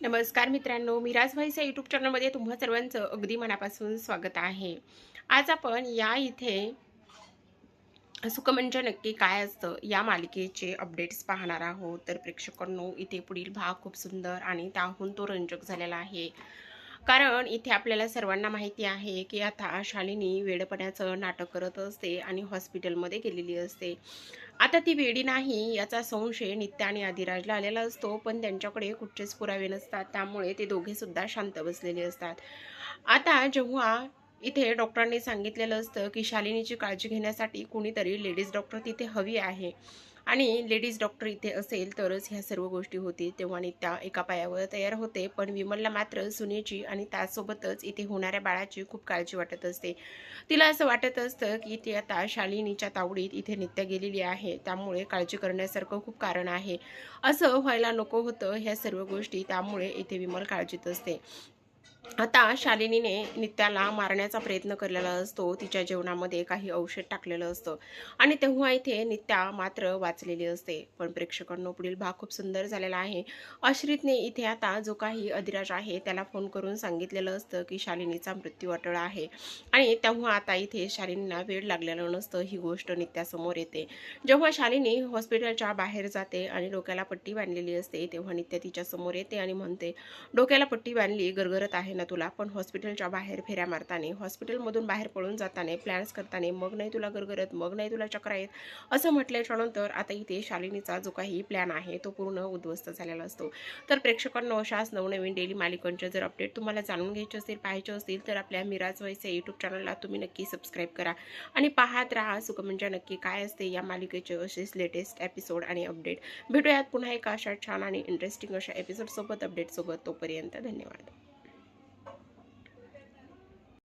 नमस्कार मित्रांनो मिराज भाईच्या यूट्यूब चॅनलमध्ये तुम्हा सर्वांचं अगदी मनापासून स्वागत आहे. आज आपण या इथे सुख म्हणजे नक्की काय असतं या मालिकेचे अपडेट्स पाहणार आहोत. तर प्रेक्षकांनो इथे पुढील भाग खूप सुंदर आणि त्याहून तो रंजक झालेला आहे. कारण इथे आपल्याला सर्वांना माहिती आहे की आता शालिनी वेडपण्याचं नाटक करत असते आणि हॉस्पिटलमध्ये गेलेली असते. आता ती वेडी नाही याचा संशय नित्य आणि आदिराजला आलेला असतो पण त्यांच्याकडे कुठचेच पुरावे नसतात. त्यामुळे ते दोघेसुद्धा शांत बसलेले असतात. आता जेव्हा इथे डॉक्टरांनी सांगितलेलं असतं की शालिनीची काळजी घेण्यासाठी कुणीतरी लेडीज डॉक्टर तिथे हवी आहे. आणि लेडीज डॉक्टर इथे असेल तरच ह्या सर्व गोष्टी होतील. तेव्हा नित्या एका पायावर तयार होते. पण विमलला मात्र सुनेची आणि त्यासोबतच इथे होणाऱ्या बाळाची खूप काळजी वाटत असते. तिला असं वाटत असतं की ती आता शालिनीच्या तावडीत इथे नित्या गेलेली आहे. त्यामुळे काळजी करण्यासारखं खूप कारण आहे. असं व्हायला नको होतं ह्या सर्व गोष्टी. त्यामुळे इथे विमल काळजीत असते. आता शालिनीने नित्याला मारण्याचा प्रयत्न केलेला असतो. तिच्या जेवणामध्ये काही औषध टाकलेलं असतं. आणि तेव्हा इथे नित्या मात्र वाचलेली असते. पण प्रेक्षकांनो पुढील भाग खूप सुंदर झालेला आहे. अश्रितने इथे आता जो काही अधिराज आहे त्याला फोन करून सांगितलेलं असतं की शालिनीचा मृत्यू अटळ आहे. आणि तेव्हा आता इथे शालिनीला वेळ लागलेलं नसतं ही गोष्ट नित्यासमोर येते. जेव्हा शालिनी हॉस्पिटलच्या बाहेर जाते आणि डोक्याला पट्टी बांधलेली असते तेव्हा नित्या तिच्या समोर येते आणि म्हणते डोक्याला पट्टी बांधली गरगरत आहे ना तुला. पण हॉस्पिटलच्या बाहेर फेऱ्या मारताना हॉस्पिटलमधून बाहेर पळून जाताना प्लॅन्स करताना मग नाही तुला गरगरत मग नाही तुला चक्र येत असं म्हटल्याच्या नंतर आता इथे शालिनीचा जो काही प्लॅन आहे तो पूर्ण उद्ध्वस्त झालेला असतो. तर प्रेक्षकांना अशाच नवनवीन डेली मालिकांचे जर अपडेट तुम्हाला जाणून घ्यायचे असतील पाहायचे असतील तर आपल्या मिराज व्हायच्या यूट्यूब चॅनलला तुम्ही नक्की सबस्क्राईब करा. आणि पाहत राहा सुख म्हणजे नक्की काय असते या मालिकेचे असेच लेटेस्ट एपिसोड आणि अपडेट भेटूयात पुन्हा एका अशा छान आणि इंटरेस्टिंग अशा एपिसोडसोबत अपडेटसोबत तोपर्यंत धन्यवाद.